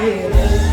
Deus.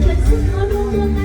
เกิดสักครอน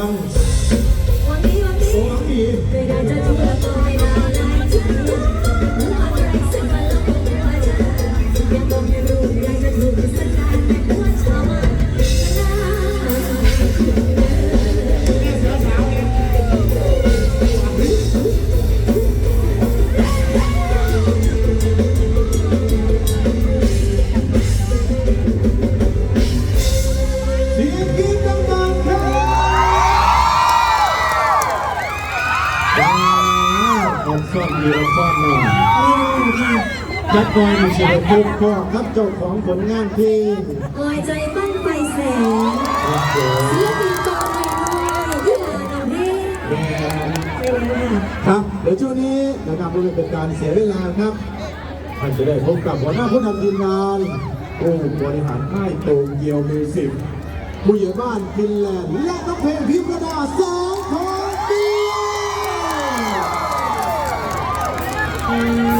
quando าวผมซ่อนอยู่ซ่อนหน่อยจัดบอยในเสียงพบพ่อครับเจ้าของผลงานเพลงลอยใจบ้านไฟแสงครับผมศิลปินตัวน้อยที่ลาเอาให้ครับเดี๋ยวช่วงนี้นะครับเพื่อเป็นการเสียเวลาครับท่านจะได้พบกับหัวหน้าผู้นำทีมงานผู้บริหารค่ายโตเกียวมิวสิกผู้ใหญ่บ้านฟินแลนด์และน้องเพลงพิมพ์กระดาษ Bye.